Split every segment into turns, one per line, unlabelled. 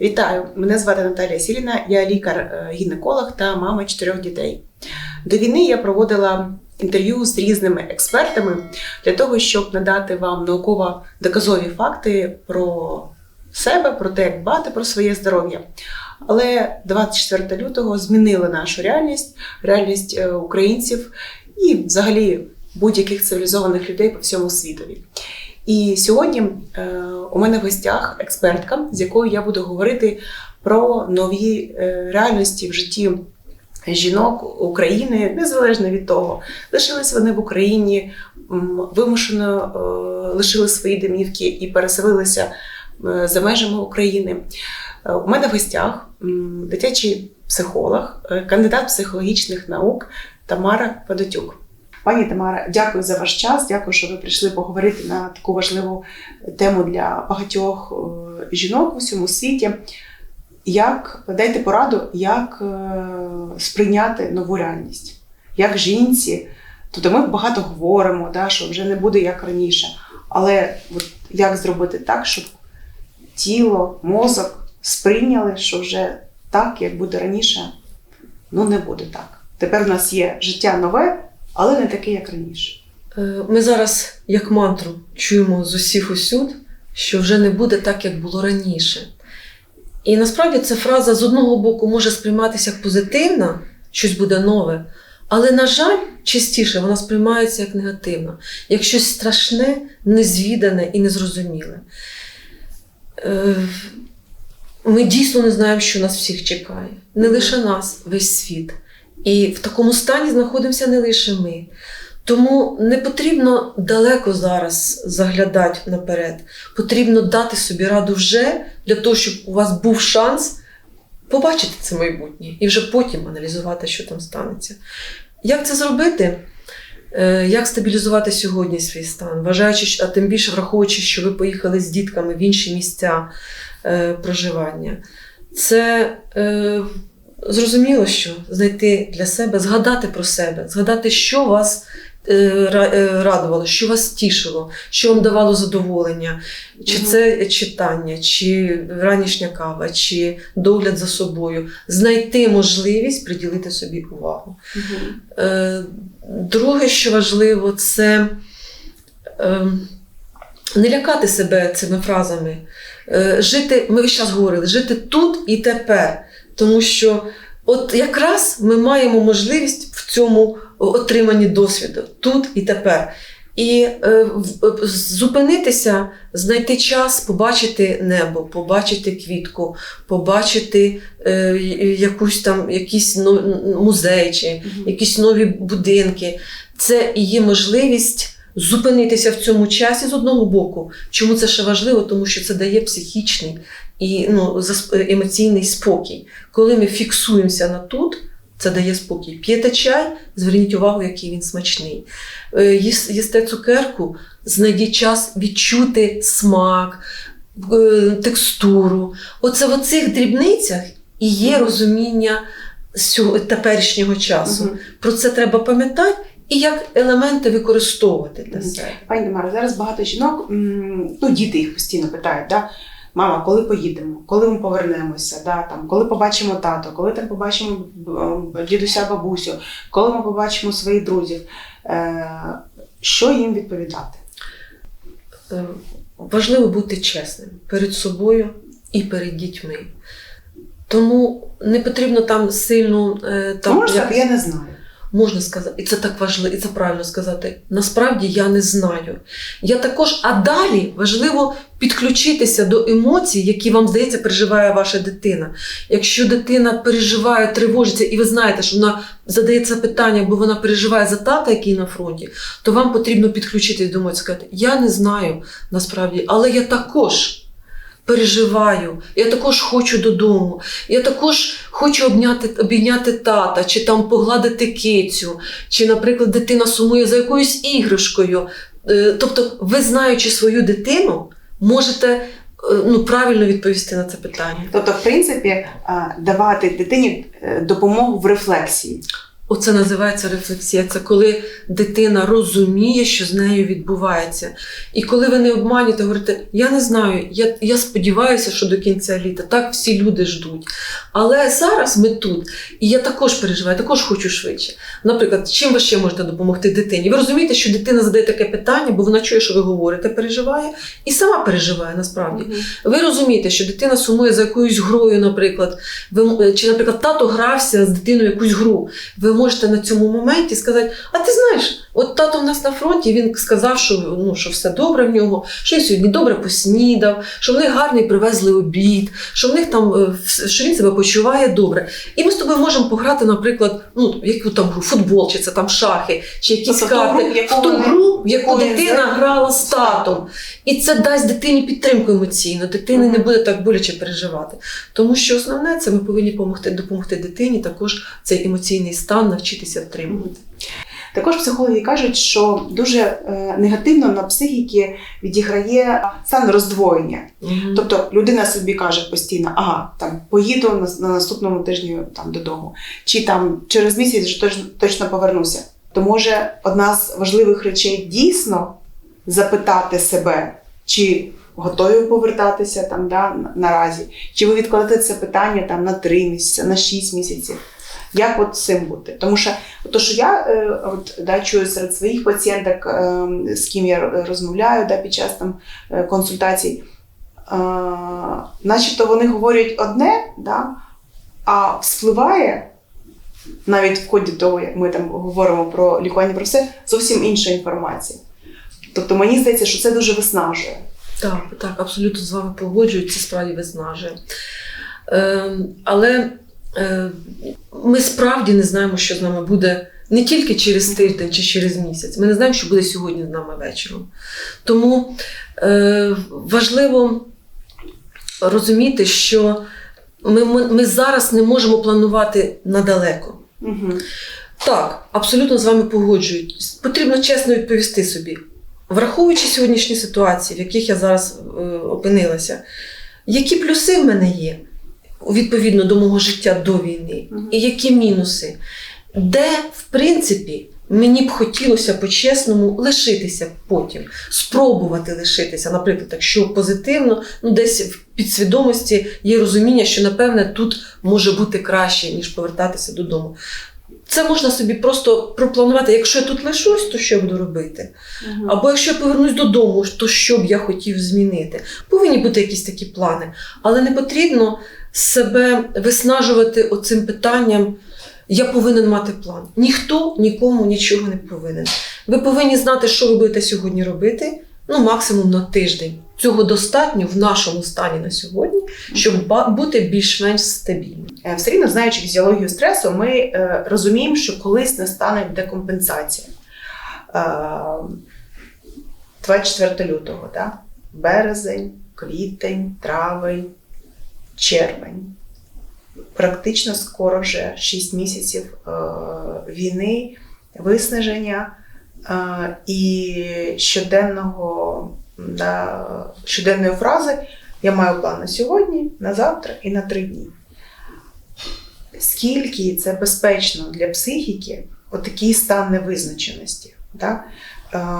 Вітаю! Мене звати Наталія Сіліна, я лікар-гінеколог та мама чотирьох дітей. До війни я проводила інтерв'ю з різними експертами для того, щоб надати вам науково доказові факти про себе, про те, як дбати про своє здоров'я. Але 24 лютого змінили нашу реальність, реальність е, українців і взагалі будь-яких цивілізованих людей по всьому світові. І сьогодні е, у мене в гостях експертка, з якою я буду говорити про нові е, реальності в житті жінок України, незалежно від того, лишились вони в Україні, вимушено е, лишили свої домівки і переселилися за межами України. У мене в гостях дитячий психолог, кандидат психологічних наук Тамара Федотюк. Пані Тамара, дякую за ваш час. Дякую, що ви прийшли поговорити на таку важливу тему для багатьох е, жінок у всьому світі. Як дайте пораду, як е, сприйняти нову реальність, як жінці. Тобто ми багато говоримо, да, що вже не буде як раніше. Але от як зробити так, щоб тіло, мозок сприйняли, що вже так, як буде раніше, ну не буде так. Тепер у нас є життя нове, але не таке, як раніше.
Е, Ми зараз, як мантру, чуємо з усіх усюд, що вже не буде так, як було раніше. І насправді ця фраза з одного боку може сприйматися як позитивна, щось буде нове, але, на жаль, частіше вона сприймається як негативна, як щось страшне, незвідане і незрозуміле. Е, Ми дійсно не знаємо, що нас всіх чекає. Не лише нас, весь світ. І в такому стані знаходимося не лише ми. Тому не потрібно далеко зараз заглядати наперед. Потрібно дати собі раду вже для того, щоб у вас був шанс побачити це майбутнє і вже потім аналізувати, що там станеться. Як це зробити? Е, Як стабілізувати сьогодні свій стан, вважаючи, а тим більше враховуючи, що ви поїхали з дітками в інші місця е, проживання, це е, зрозуміло, що знайти для себе, згадати про себе, згадати, що вас е, е, радувало, що вас тішило, що вам давало задоволення, чи це читання, чи ранішня кава, чи догляд за собою, знайти можливість приділити собі увагу. Е, Друге, що важливо, це не лякати себе цими фразами. Жити, ми весь час говорили, жити тут і тепер. Тому що от якраз ми маємо можливість в цьому отриманні досвіду тут і тепер. І е, в- в- зупинитися, знайти час, побачити небо, побачити квітку, побачити е, якусь там, якийсь но- музей чи якісь нові будинки. Це і є можливість зупинитися в цьому часі з одного боку. Чому це ще важливо? Тому що це дає психічний і ну, зас- емоційний спокій. Коли ми фіксуємося на тут, це дає спокій. П'єте чай, зверніть увагу, який він смачний. Е, Їсте цукерку, знайдіть час відчути смак, е, текстуру. Оце в оцих дрібницях і є розуміння теперішнього часу. Про це треба пам'ятати і як елементи використовувати для себе.
Пані Тамара, зараз багато жінок, ну діти їх постійно питають, да? Мама, коли поїдемо, коли ми повернемося, да? там, коли побачимо тато, коли там побачимо е, дідуся, бабусю, коли ми побачимо своїх друзів. Е, що їм відповідати?
Е, Важливо бути чесним перед собою і перед дітьми. Тому не потрібно там сильно е,
Там, можна
якось-
я не знаю.
Можна сказати, і це так важливо, і це правильно сказати. Насправді я не знаю. Я також, а далі важливо підключитися до емоцій, які вам здається, переживає ваша дитина. Якщо дитина переживає, тривожиться, і ви знаєте, що вона задає це питання, бо вона переживає за тата, який на фронті, то вам потрібно підключитись до емоцій, сказати, я не знаю насправді, але я також. Переживаю, я також хочу додому. Я також хочу обняти, обійняти тата, чи там погладити кицю, чи, наприклад, дитина сумує за якоюсь іграшкою. Е, Тобто, ви, знаючи свою дитину, можете е, ну, правильно відповісти на це питання.
Тобто, в принципі, давати дитині е, допомогу в рефлексії.
Оце називається рефлексія. Це коли дитина розуміє, що з нею відбувається. І коли ви не обманюєте, говорите, я не знаю, я, я сподіваюся, що до кінця літа так всі люди ждуть. Але зараз ми тут, і я також переживаю, також хочу швидше. Наприклад, чим ви ще можете допомогти дитині? Ви розумієте, що дитина задає таке питання, бо вона чує, що ви говорите, переживає, і сама переживає насправді. Ви розумієте, що дитина сумує за якоюсь грою, наприклад, ви, чи, наприклад, тато грався з дитиною якусь гру. Ви можете на цьому моменті сказати: а ти знаєш, от тато в нас на фронті він сказав, що, ну, що все добре в нього, що він сьогодні добре поснідав, що в них гарний привезли обід, що в них там е, що він себе почуває добре. І ми з тобою можемо пограти, наприклад, ну, яку там гру, футбол, чи це там шахи, чи якісь
Тобто
карти,
в
ту гру, в яку дитина грала з татом. І це дасть дитині підтримку емоційну. Дитина не буде так боляче переживати. Тому що основне це ми повинні допомогти, допомогти дитині також цей емоційний стан навчитися втримувати.
Також психологи кажуть, що дуже е, негативно на психіки відіграє стан роздвоєння.
Мгм.
Тобто людина собі каже постійно, ага, там поїду на, на наступному тижні там додому, чи там через місяць вже точно, точно повернуся. То може одна з важливих речей дійсно запитати себе, чи готові повертатися там да, наразі, чи ви відкладете це питання там на 3 місяці, на 6 місяців. Як от цим бути? Тому що то, що я е, от, да, чую серед своїх пацієнток, е, з ким я розмовляю да, під час там, е, консультацій, е, начебто вони говорять одне, да, а вспливає навіть в ході того, як ми там говоримо про лікування про все, зовсім інша інформація. Тобто мені здається, що це дуже виснажує.
Так, так, абсолютно з вами погоджуюсь, це справді виснажує. Е, але е, ми справді не знаємо, що з нами буде не тільки через тиждень чи через місяць. Ми не знаємо, що буде сьогодні з нами вечором. Тому е, важливо розуміти, що ми, ми, ми зараз не можемо планувати надалеко.
Угу.
Так, абсолютно з вами погоджуюсь. Потрібно чесно відповісти собі, враховуючи сьогоднішні ситуації, в яких я зараз е, опинилася, які плюси в мене є відповідно до мого життя до війни,
Мгм.
і які мінуси, де, в принципі, мені б хотілося по-чесному лишитися потім, спробувати лишитися. Наприклад, якщо позитивно, ну десь в підсвідомості є розуміння, що напевне тут може бути краще, ніж повертатися додому. Це можна собі просто пропланувати. Якщо я тут лишусь, то що я буду робити? Або якщо я повернусь додому, то що б я хотів змінити? Повинні бути якісь такі плани. Але не потрібно себе виснажувати оцим питанням. Я повинен мати план. Ніхто нікому нічого не повинен. Ви повинні знати, що ви будете сьогодні робити, ну максимум на тиждень. Цього достатньо в нашому стані на сьогодні, щоб бути більш-менш стабільним.
Е, все рівно знаючи фізіологію стресу, ми е, розуміємо, що колись настане декомпенсація. Е, 24 лютого, да? березень, квітень, травень, червень. Практично скоро вже 6 місяців е, війни, виснаження е, і щоденного, щоденної фрази я маю план на сьогодні, на завтра і на три дні скільки це безпечно для психіки, отакий стан невизначеності. Да? Е,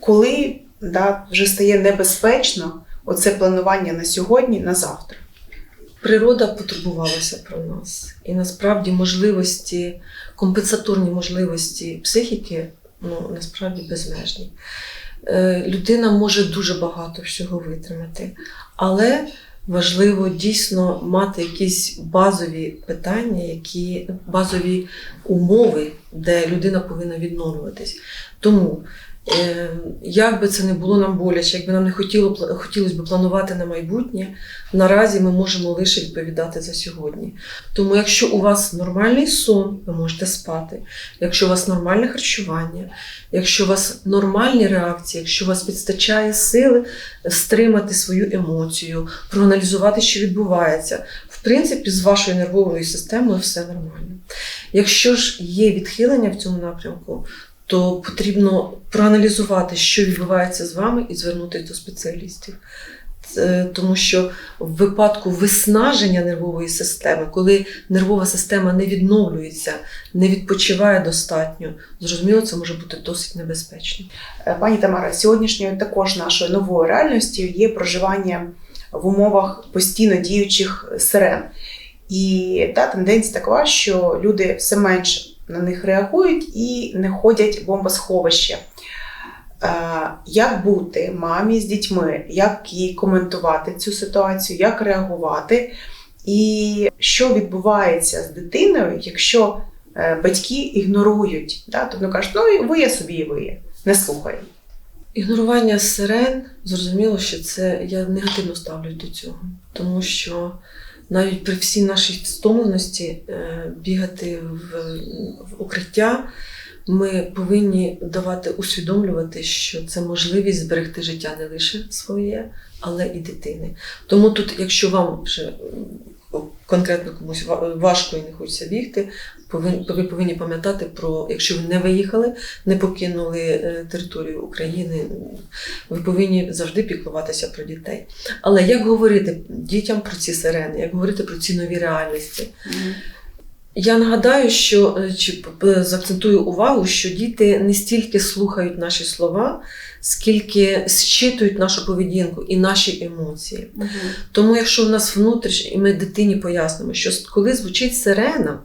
коли да, вже стає небезпечно оце планування на сьогодні, на завтра.
Природа потурбувалася про нас. І насправді можливості, компенсаторні можливості психіки ну, насправді безмежні. Е, людина може дуже багато всього витримати, але важливо дійсно мати якісь базові питання, які базові умови, де людина повинна відновлюватись. Тому. Е, Як би це не було нам боляче, якби нам не хотіло, хотілося б планувати на майбутнє, наразі ми можемо лише відповідати за сьогодні. Тому, якщо у вас нормальний сон, ви можете спати. Якщо у вас нормальне харчування, якщо у вас нормальні реакції, якщо у вас підстачає сили стримати свою емоцію, проаналізувати, що відбувається, в принципі, з вашою нервовою системою все нормально. Якщо ж є відхилення в цьому напрямку, то потрібно проаналізувати, що відбувається з вами, і звернутися до спеціалістів. Е, Тому що в випадку виснаження нервової системи, коли нервова система не відновлюється, не відпочиває достатньо, зрозуміло, це може бути досить небезпечно.
Е, Пані Тамара, сьогоднішньою також нашою новою реальністю є проживання в умовах постійно діючих сирен. І та тенденція така, що люди все менше на них реагують і не ходять в бомбосховище. Е, Як бути мамі з дітьми, як їй коментувати цю ситуацію, як реагувати, і що відбувається з дитиною, якщо е, батьки ігнорують, да? тобто кажуть, ну і виє собі і виє, не слухай.
Ігнорування сирен, зрозуміло, що це я негативно ставлюсь до цього, тому що навіть при всій нашій стомленості е, бігати в, в укриття, ми повинні давати усвідомлювати, що це можливість зберегти життя не лише своє, але і дитини. Тому тут, якщо вам вже конкретно комусь ва- важко і не хочеться бігти, повинні, ви повинні пам'ятати про, якщо ви не виїхали, не покинули е, територію України, ви повинні завжди піклуватися про дітей. Але як говорити дітям про ці сирени, як говорити про ці нові реальності? Я нагадаю, що е, чи заакцентую увагу, що діти не стільки слухають наші слова, скільки зчитують нашу поведінку і наші емоції.
Мгм.
Тому, якщо в нас внутрішньо, і ми дитині пояснимо, що коли звучить сирена,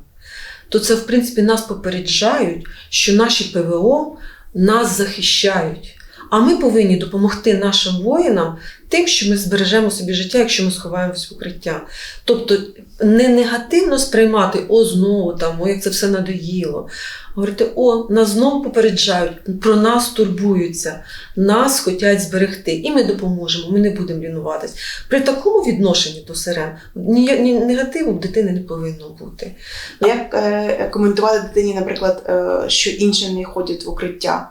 то це в принципі нас попереджають, що наші ПВО нас захищають. А ми повинні допомогти нашим воїнам тим, що ми збережемо собі життя, якщо ми сховаємось в укриття. Тобто не негативно сприймати, о, знову там, о, як це все надоїло. Говорити, о, нас знову попереджають, про нас турбуються, нас хочуть зберегти, і ми допоможемо, ми не будемо лінуватись. При такому відношенні до сирен ні, ні, негативу в дитини не повинно бути.
Як е, коментувати дитині, наприклад, е, що інші не ходять в укриття?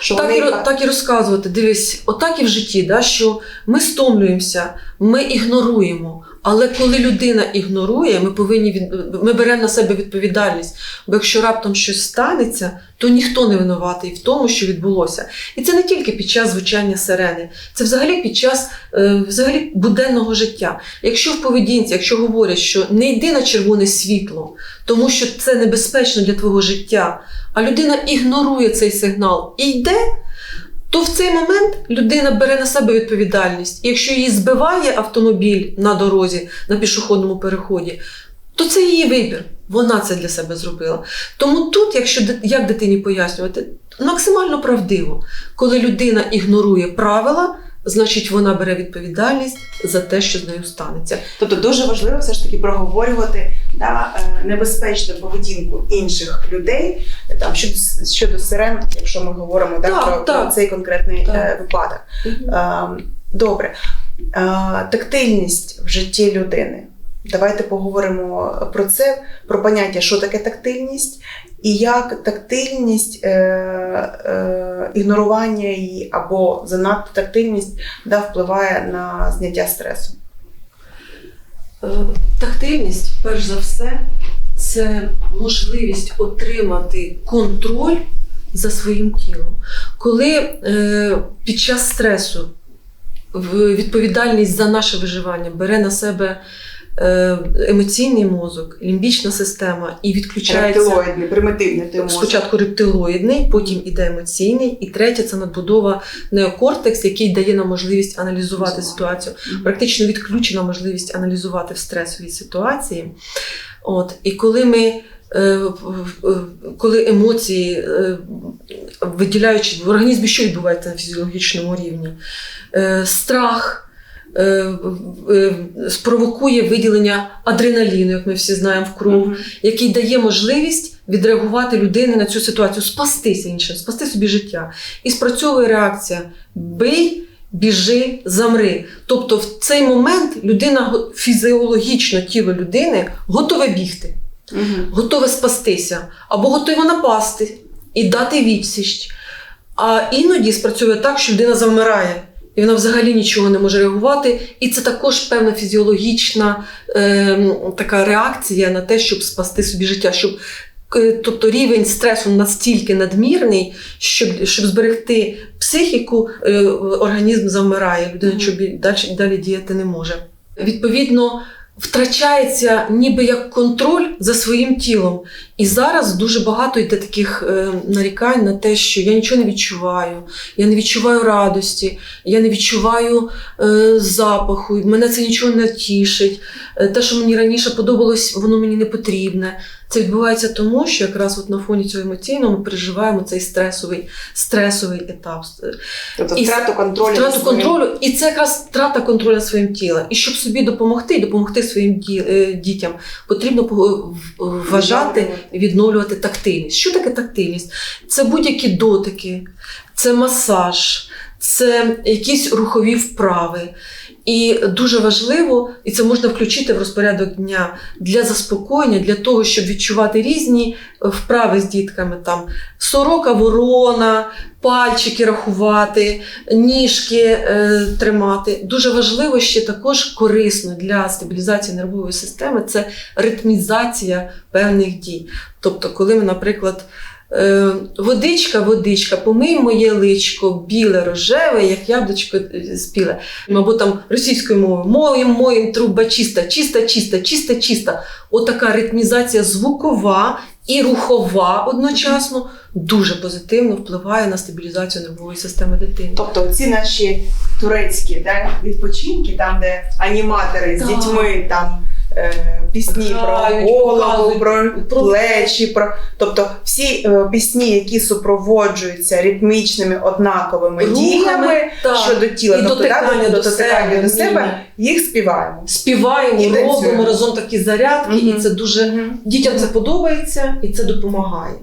Що
Так
вони
і, так і розказувати. Дивись, отак і в житті, да, що ми стомлюємося, ми ігноруємо. Але коли людина ігнорує, ми повинні від... ми беремо на себе відповідальність. Бо якщо раптом щось станеться, то ніхто не винуватий в тому, що відбулося. І це не тільки під час звучання сирени, це взагалі під час е, взагалі буденного життя. Якщо в поведінці, якщо говорять, що не йди на червоне світло, тому що це небезпечно для твого життя, а людина ігнорує цей сигнал і йде, то в цей момент людина бере на себе відповідальність. І якщо її збиває автомобіль на дорозі, на пішохідному переході, то це її вибір. Вона це для себе зробила. Тому тут, якщо як дитині пояснювати, максимально правдиво, коли людина ігнорує правила, значить вона бере відповідальність за те, що з нею станеться.
Тобто дуже важливо все ж таки проговорювати да, е, небезпечну поведінку інших людей там щодо, щодо сирен, якщо ми говоримо да,
Так,
про,
так.
про цей конкретний
Так.
е, випадок. Е, Добре. Е, Тактильність в житті людини. Давайте поговоримо про це, про поняття, що таке тактильність, і як тактильність, е, е, ігнорування її або занадто тактильність да, впливає на зняття стресу.
Е, Тактильність, перш за все, це можливість отримати контроль за своїм тілом. Коли е, під час стресу відповідальність за наше виживання бере на себе емоційний мозок, лімбічна система і відключається.
Рептилоїдний, примітивний той мозок.
Спочатку рептилоїдний, потім іде емоційний, і третє це надбудова неокортекс, який дає нам можливість аналізувати
Аналізувати.
ситуацію. Практично відключена можливість аналізувати в стресовій ситуації. От, і коли ми. е, Коли емоції, е, виділяючи в організмі, що відбувається на фізіологічному рівні? Е, Страх е, е, спровокує виділення адреналіну, як ми всі знаємо, в кров
Мгм.
який дає можливість відреагувати людини на цю ситуацію, спастися іншим, спасти собі життя. І спрацьовує реакція: бий, біжи, замри. Тобто, в цей момент людина фізіологічно тіло людини готове бігти,
Мгм.
готове спастися, або готове напасти і дати відсіч. А іноді спрацьовує так, що людина завмирає. І вона взагалі нічого не може реагувати. І це також певна фізіологічна ем, така реакція на те, щоб спасти собі життя, щоб К- Тобто рівень стресу настільки надмірний, щоб, щоб зберегти психіку, е, організм завмирає, людина чобі- далі, далі діяти не може. Відповідно, втрачається ніби як контроль за своїм тілом. І зараз дуже багато йде таких е, нарікань на те, що я нічого не відчуваю, я не відчуваю радості, я не відчуваю е, запаху, мене це нічого не тішить. Е, те, що мені раніше подобалось, воно мені не потрібне. Це відбувається тому, що якраз от на фоні цього емоційного ми переживаємо цей стресовий, стресовий етап.
Тобто
І
втрату контролю.
Втрату контролю, і це якраз втрата контролю своїм тілом. І щоб собі допомогти, і допомогти своїм ді- дітям, потрібно вважати, відновлювати тактильність. Що таке тактильність? Це будь-які дотики, це масаж, це якісь рухові вправи. І дуже важливо, і це можна включити в розпорядок дня для заспокоєння, для того, щоб відчувати різні е, вправи з дітками. Там сорока, ворона, пальчики рахувати, ніжки е, тримати. Дуже важливо ще також корисно для стабілізації нервової системи це ритмізація певних дій. Тобто, коли ми, наприклад, водичка, водичка, помий моє личко, біле, рожеве, як яблучко е, спіле. Або там російською мовою моїм, моїм труба чиста, чиста, чиста, чиста, чиста. Отака ритмізація звукова і рухова одночасно дуже позитивно впливає на стабілізацію нервової системи дитини.
Тобто ці наші турецькі да, відпочинки, там, де аніматори з дітьми там. Е, Пісні
Грають,
про голову, про плечі, про тобто всі е, пісні, які супроводжуються ритмічними однаковими діями щодо тіла,
І
тобто
дотикання
да,
до
дотикання
себе,
до себе,
вміння.
їх співаємо.
співаємо,
І танцюємо.
робимо разом такі зарядки, і це дуже дітям це подобається і це допомагає.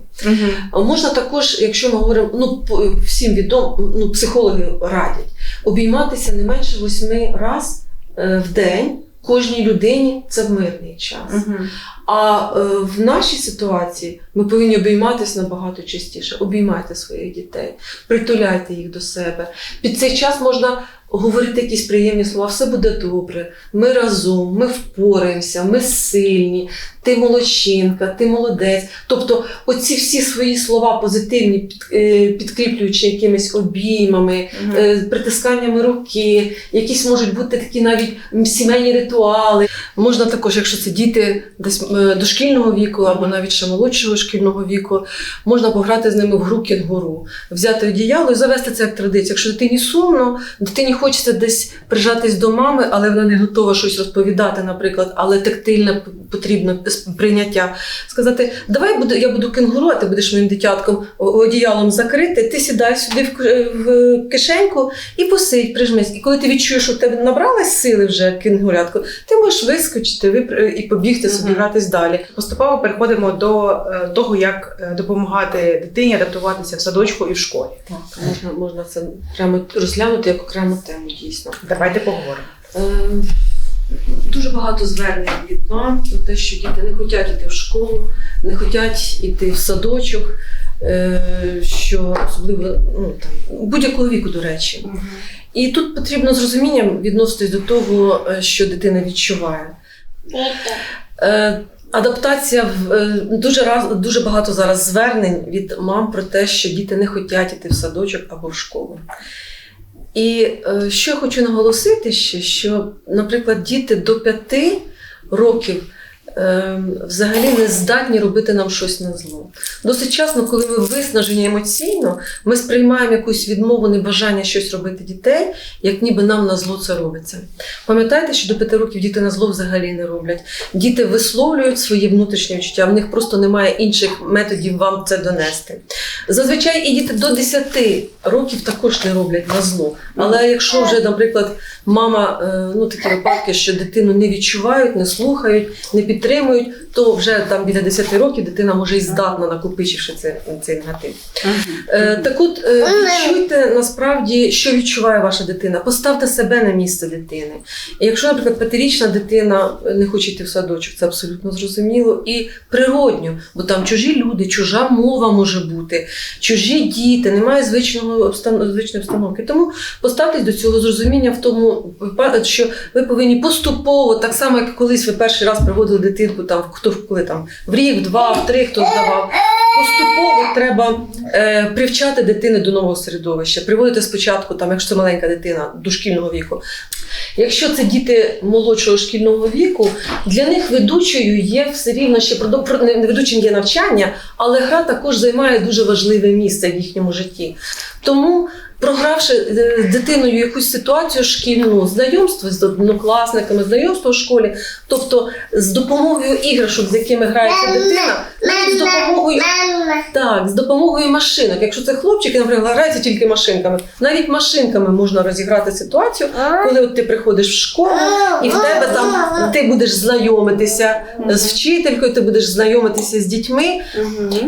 А Можна також, якщо ми говоримо, ну всім відомо, ну психологи радять обійматися не менше восьми раз е, в день кожній людині це в мирний час.
Мгм.
А е, в нашій ситуації ми повинні обійматися набагато частіше. Обіймайте своїх дітей, притуляйте їх до себе. Під цей час можна говорити якісь приємні слова. Все буде добре. Ми разом, ми впораємося, ми сильні. Ти молодчинка, ти молодець. Тобто, оці всі свої слова позитивні, е, підкріплюючи якимись обіймами, е, притисканнями руки, якісь можуть бути такі навіть сімейні ритуали. Можна також, якщо це діти десь е, дошкільного віку або навіть ще молодшого шкільного віку, можна пограти з ними в гру кінгуру, взяти одіяло і завести це як традицію. Якщо дитині сумно, дитині хочеться десь прижатись до мами, але вона не готова щось розповідати, наприклад, але тактильне потрібно прийняття. Сказати, давай буду, я буду кенгуру, а ти будеш моїм дитятком одіялом закрити, ти сідай сюди в, к- в кишеньку і посидь, прижмись. І коли ти відчуєш, що в тебе набралась сили вже кенгурятку, ти можеш вискочити випр- і побігти собі
Мгм.
гратись далі.
Поступово переходимо до е, того, як е, допомагати дитині адаптуватися в садочку і в школі.
Так, можна, можна це прямо розглянути як окрему тему, дійсно.
Давайте поговоримо.
Ем, Дуже багато звернень від мам про те, що діти не хочуть йти в школу, не хочуть йти в садочок, е, що особливо ну, там, будь-якого віку, до речі. І тут потрібно з розумінням відноситись до того, е, що дитина відчуває. Е, Адаптація в дуже раз дуже багато зараз звернень від мам про те, що діти не хочуть йти в садочок або в школу. І е, що я хочу наголосити ще, що, наприклад, діти до п'яти років е, взагалі не здатні робити нам щось на зло. Досить часто, коли ми виснажені емоційно, ми сприймаємо якусь відмову, небажання щось робити дітей, як ніби нам на зло це робиться. Пам'ятайте, що до п'яти років діти на зло взагалі не роблять. Діти висловлюють свої внутрішні відчуття, в них просто немає інших методів вам це донести. Зазвичай і діти до 10 років також не роблять на зло. Але якщо вже, наприклад, мама, е, ну такі випадки, що дитину не відчувають, не слухають, не підтримують, то вже там біля 10 років дитина може і здатна, накопичивши це, цей негатив. Е, так от е, відчуйте насправді, що відчуває ваша дитина. Поставте себе на місце дитини. І якщо, наприклад, п'ятирічна дитина не хоче йти в садочок, це абсолютно зрозуміло і природньо, бо там чужі люди, чужа мова може бути, чужі діти, немає звичного звичної обстановки. Тому поставтесь до цього зрозуміння в тому випадку, що ви повинні поступово, так само як колись ви перший раз приводили дитинку, там хто коли там в рік, в два, в три, хто здавав. Поступово треба е, привчати дитини до нового середовища, приводити спочатку, там, якщо це маленька дитина дошкільного віку. Якщо це діти молодшого шкільного віку, для них ведучою є все рівно ще ведучим є навчання, але гра також займає дуже важливе місце в їхньому житті. Тому, програвши е, дитиною якусь ситуацію шкільну, знайомство з однокласниками, знайомство в школі, тобто з допомогою іграшок, з якими грається дитина, навіть з допомогою так, з допомогою машинок. Якщо це хлопчики, наприклад, грається тільки машинками, навіть машинками можна розіграти ситуацію, коли от ти приходиш в школу, і в тебе там ти будеш знайомитися з вчителькою, ти будеш знайомитися з дітьми.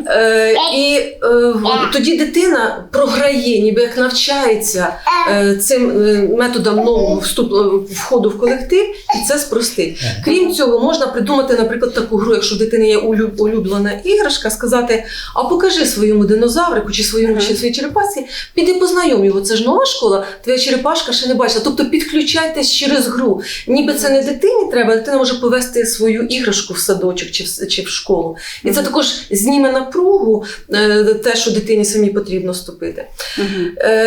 Е, і е, тоді дитина програє, ніби як навчається е, цим е, методом нового вступу входу в колектив, і це спростить. Крім цього, можна придумати, наприклад, таку гру, якщо в дитини є улюблена іграшка, сказати: а покажи своєму динозаврику чи своєму чи своїй черепасці, піди познайом його. Це ж нова школа, твоя черепашка ще не бачила. Тобто підключайтесь через гру. Ніби це не дитині треба, дитина може повести свою іграшку в садочок чи в, чи в школу. І це також зніме напругу, е, те, що дитині самі потрібно вступити.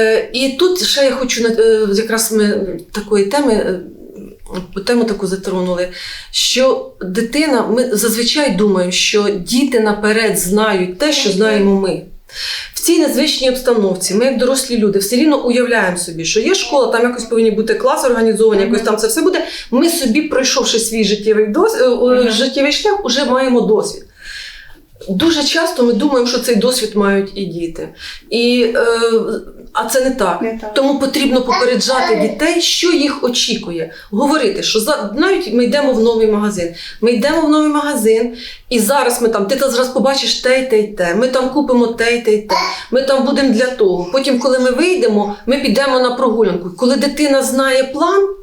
Е, і тут ще я хочу е, якраз ми такої теми. е, Тему таку затронули, що дитина, ми зазвичай думаємо, що діти наперед знають те, що знаємо ми. В цій незвичній обстановці ми, як дорослі люди, все рівно уявляємо собі, що є школа, там якось повинні бути класи організовані, якось там це все буде. Ми собі, пройшовши свій життєвий дос...
Мгм.
життєвий шлях, вже маємо досвід. Дуже часто ми думаємо, що цей досвід мають і діти. І, е, а це не так.
Не так.
Тому потрібно попереджати дітей, що їх очікує. Говорити, що за навіть ми йдемо в новий магазин. Ми йдемо в новий магазин, і зараз ми там, ти зараз побачиш те й те й те. Ми там купимо те й те й те. Ми там будемо для того. Потім, коли ми вийдемо, ми підемо на прогулянку. Коли дитина знає план.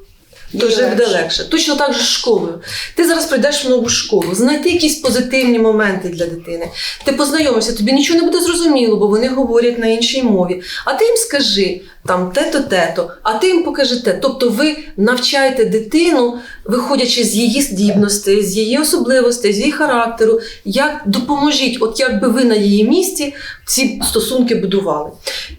То вже буде
легше.
легше. Точно так же з школою. Ти зараз прийдеш в нову школу, знайти якісь позитивні моменти для дитини. Ти познайомишся, тобі нічого не буде зрозуміло, бо вони говорять на іншій мові. А ти їм скажи там те-то, те-то, а ти їм покажи те. Тобто ви навчаєте дитину, виходячи з її здібностей, з її особливостей, з її характеру, як допоможіть, от як би ви на її місці ці стосунки будували.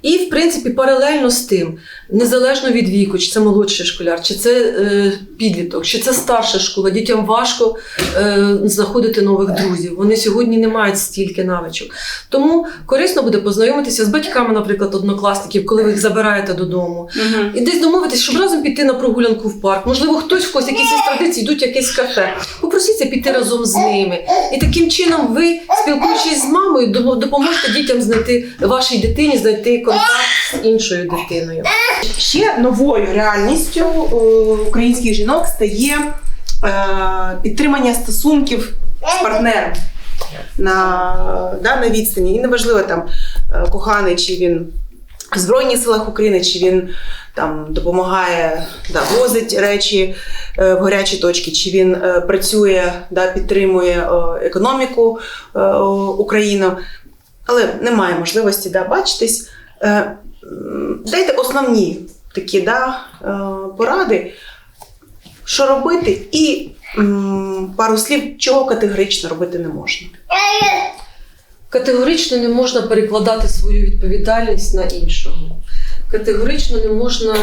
І, в принципі, паралельно з тим, незалежно від віку, чи це молодший школяр, чи це е, підліток, чи це старша школа, дітям важко е, знаходити нових друзів. Вони сьогодні не мають стільки навичок. Тому корисно буде познайомитися з батьками, наприклад, однокласників, коли ви їх забираєте додому.
Мгм.
І десь домовитись, щоб разом піти на прогулянку в парк. Можливо, хтось в когось якісь із традицій йдуть в якесь кафе. Попросіться піти разом з ними. І таким чином ви, спілкуючись з мамою, допоможете дітям знайти вашій дитині, знайти контакт з іншою дитиною.
Ще новою реальністю е, українських жінок стає е, підтримання стосунків з партнером на, да, на відстані. І неважливо там е, коханий, чи він в Збройних силах України, чи він там допомагає, да, возить речі е, в гарячі точки, чи він е, працює, да, підтримує е, економіку е, України. Але немає можливості да, бачитись. Е, дайте основні такі да, е, поради, що робити, і м, пару слів, чого категорично робити не можна.
Категорично не можна перекладати свою відповідальність на іншого. Категорично не можна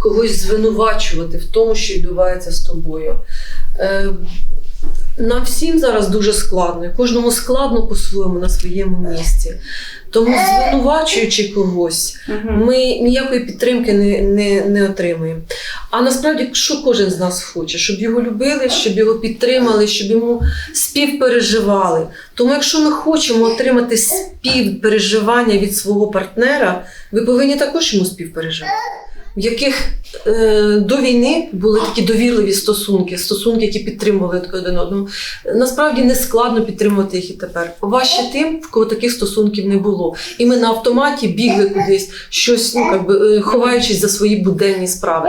когось звинувачувати в тому, що відбувається з тобою. Е, нам всім зараз дуже складно, і кожному складно по-своєму на своєму місці. Тому, звинувачуючи когось, ми ніякої підтримки не, не, не отримуємо. А насправді, що кожен з нас хоче, щоб його любили, щоб його підтримали, щоб йому співпереживали. Тому, якщо ми хочемо отримати співпереживання від свого партнера, ви повинні також йому співпереживати. В яких е, до війни були такі довірливі стосунки, стосунки, які підтримували один одного. Насправді не складно підтримувати їх і тепер. Важче тим, в кого таких стосунків не було. І ми на автоматі бігли кудись, щось, ну, би, е, ховаючись за свої буденні справи.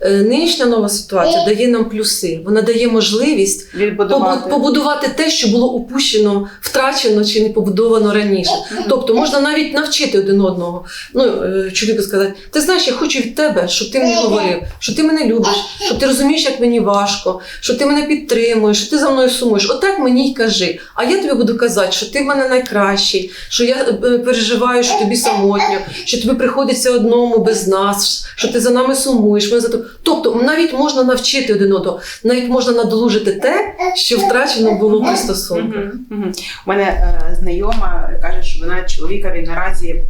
Е, нинішня нова ситуація дає нам плюси. Вона дає можливість побу- побудувати те, що було упущено, втрачено чи не побудовано раніше. Тобто можна навіть навчити один одного. Ну, е, чоловіку сказати, ти знаєш, я хочу від тебе, щоб ти мені говорив, що ти мене любиш, що ти розумієш, як мені важко, що ти мене підтримуєш, що ти за мною сумуєш. Отак мені й кажи. А я тобі буду казати, що ти в мене найкращий, що я е, переживаю, що тобі самотньо, що тобі приходиться одному без нас, що ти за нами сумуєш. Ми за то. Тобто навіть можна навчити один одного, навіть можна надолужити те, що втрачено було при стосунках.
У мене е, знайома каже, що вона чоловікові наразі е,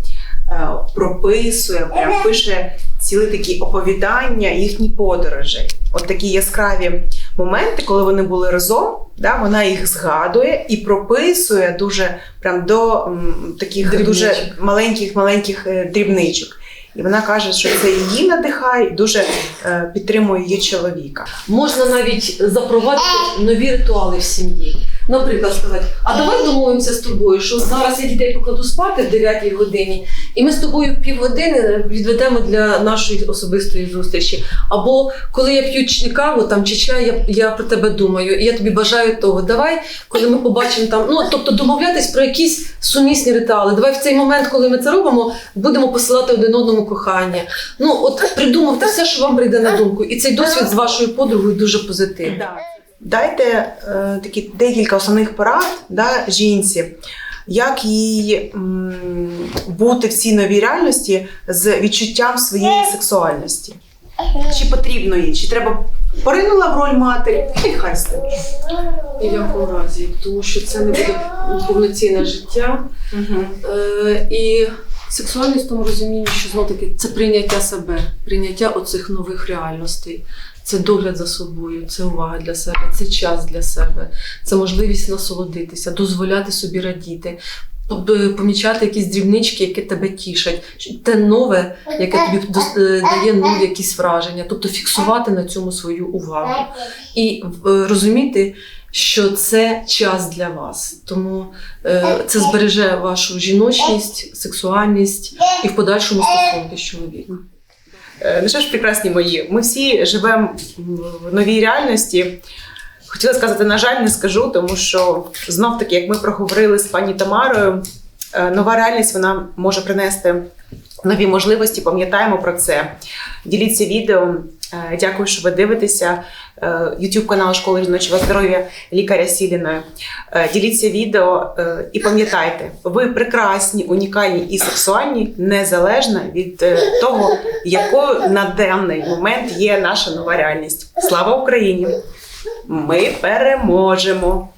прописує, прям пише цілі такі оповідання їхні подорожі. От такі яскраві моменти, коли вони були разом, да, вона їх згадує і прописує дуже прям до м, таких
Дрібничок.
дуже маленьких маленьких дрібничок. І вона каже, що це її надихає і дуже е, підтримує її чоловіка.
Можна навіть запровадити нові ритуали в сім'ї. Наприклад, сказати, а давай домовимося з тобою, що зараз я дітей покладу спати в 9 годині, і ми з тобою півгодини відведемо для нашої особистої зустрічі. Або коли я п'ю каву там чи чай, я, я про тебе думаю, і я тобі бажаю того. Давай, коли ми побачимо там, ну тобто домовлятись про якісь сумісні ритуали. Давай в цей момент, коли ми це робимо, будемо посилати один одному кохання. Ну от придумайте все, що вам прийде на думку, і цей досвід з вашою подругою дуже позитивний.
Да. Дайте е, такі декілька основних порад да, жінці, як їй м, бути в цій новій реальності з відчуттям своєї сексуальності. Чи потрібно їй, чи треба поринула в роль матері, і хай з тим.
Ні в якому разі, тому що це не буде повноцінне життя. Е, і сексуальність в тому розумінні, що знов таки це прийняття себе, прийняття оцих нових реальностей. Це догляд за собою, це увага для себе, це час для себе, це можливість насолодитися, дозволяти собі радіти, помічати якісь дрібнички, які тебе тішать, те нове, яке тобі е, дає нові якісь враження, тобто фіксувати на цьому свою увагу і е, розуміти, що це час для вас. Тому е, це збереже вашу жіночність, сексуальність і в подальшому стосунки з чоловіком.
Е, Ну ж, прекрасні мої, ми всі живемо в новій реальності. Хотіла сказати, на жаль, не скажу, тому що знов таки, як ми проговорили з пані Тамарою, е, нова реальність вона може принести нові можливості. Пам'ятаємо про це. Діліться відео. Е, Дякую, що ви дивитеся. Е, YouTube канал Школи жіночого здоров'я лікаря Сіліної. Е, Діліться відео і пам'ятайте, ви прекрасні, унікальні і сексуальні, незалежно від того, якою на даний момент є наша нова реальність. Слава Україні! Ми переможемо!